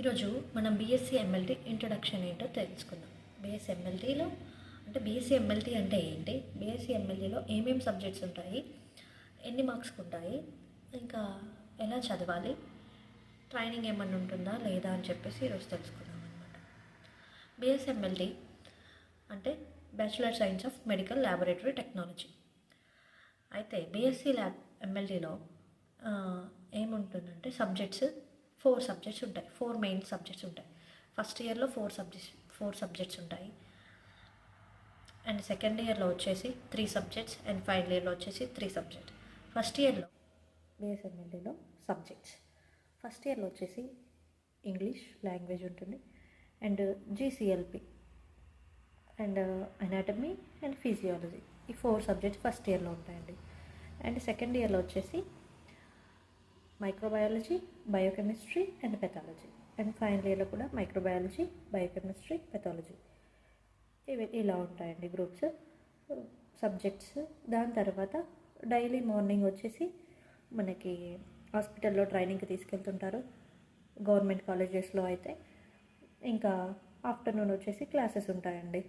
ఈరోజు మనం BSc MLT introduction ఏంటో తెలుసుకుందాం. బీఎస్సీ ఎంఎల్టీలో అంటే బీఎస్సీ ఎంఎల్టీ అంటే ఏంటి? బీఎస్సీ ఎంఎల్టీలో ఏమేమి సబ్జెక్ట్స్ ఉంటాయి? ఎన్ని మార్క్స్కి ఉంటాయి? ఇంకా ఎలా చదవాలి? ట్రైనింగ్ ఏమన్నా ఉంటుందా? లేదా అని చెప్పేసి ఈరోజు తెలుసుకుందాం అనమాట బీఎస్సీ ఎంఎల్టీ అంటే bachelor science of medical laboratory technology అయితే బీఎస్సీ ల్యాబ్ ఎంఎల్టీలో ఏముంటుందంటే సబ్జెక్ట్స్ ఫోర్ సబ్జెక్ట్స్ ఉంటాయి. ఫోర్ మెయిన్ సబ్జెక్ట్స్ ఉంటాయి. ఫస్ట్ ఇయర్లో ఫోర్ సబ్జెక్ట్స్ ఫోర్ సబ్జెక్ట్స్ ఉంటాయి. అండ్ సెకండ్ ఇయర్లో వచ్చేసి త్రీ సబ్జెక్ట్స్ అండ్ ఫైనల్ ఇయర్లో వచ్చేసి త్రీ సబ్జెక్ట్స్. ఫస్ట్ ఇయర్లో బిఎస్ఎంఎల్ఏలో సబ్జెక్ట్స్. ఫస్ట్ ఇయర్లో వచ్చేసి ఇంగ్లీష్ లాంగ్వేజ్ ఉంటుంది. And GCLP and anatomy and physiology ఈ ఫోర్ సబ్జెక్ట్స్ ఫస్ట్ ఇయర్లో ఉంటాయండి. అండ్ సెకండ్ ఇయర్లో వచ్చేసి microbiology biochemistry and pathology. And final ఇయర్లో కూడా మైక్రోబయాలజీ బయోకెమిస్ట్రీ పెథాలజీ. ఇవి ఇలా ఉంటాయండి గ్రూప్స్. సబ్జెక్ట్స్. దాని తర్వాత డైలీ మార్నింగ్ వచ్చేసి మనకి హాస్పిటల్లో ట్రైనింగ్కి తీసుకెళ్తుంటారు. గవర్నమెంట్ కాలేజెస్లో అయితే. ఇంకా ఆఫ్టర్నూన్ వచ్చేసి క్లాసెస్ ఉంటాయండి.